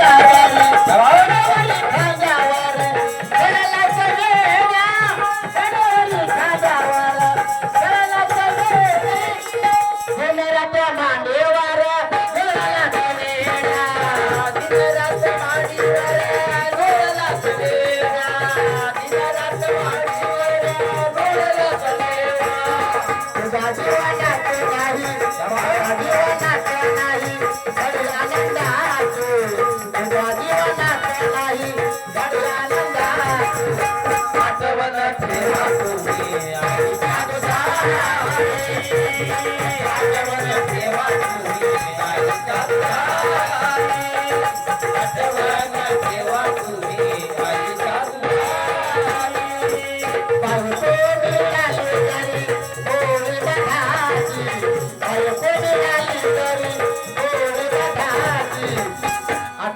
Yeah.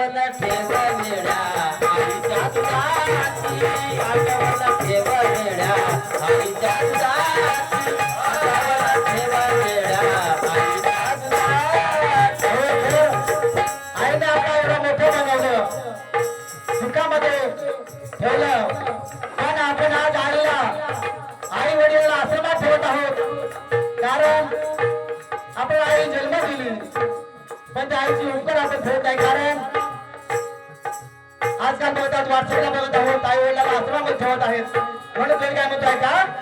ठेवा मेळा आईच्या दुधाची ना आता एवढं मोठं पण आपण आज आईला आई वडील असं ना आहोत. कारण आपण आई जन्म दिली. पण त्या आईची उपकार आपण ठेवत आहे कारण वाटसला बोलत आहोत आई वडिलांना आश्रमात ठेवत आहेत. म्हणून तुम्ही काय म्हणतोय का?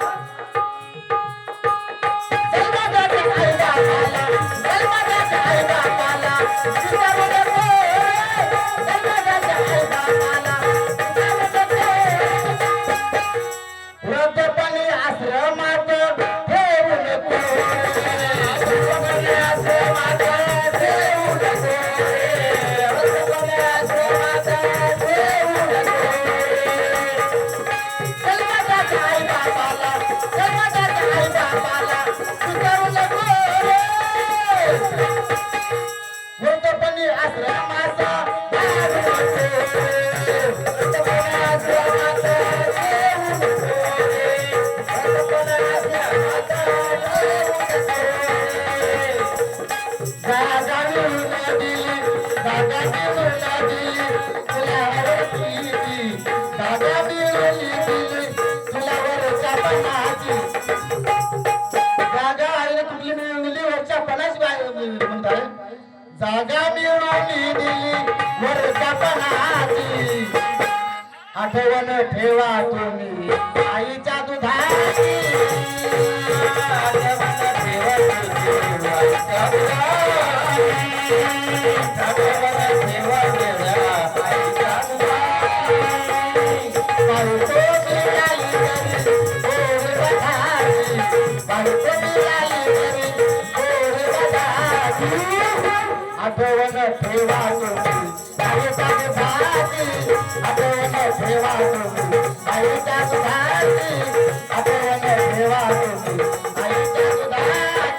जागा मिळवली दिली वर्षपणाची आठवण ठेवा तुम्ही आईच्या दुधाची. आठवण ठेवा आठवण ठेवा आईच्या दुधाची आठवण ठेवा तुम्ही आईच्या आठवण ठेवा तुम्ही आईच्या आठवण ठेवा तुम्ही आईच्या बायको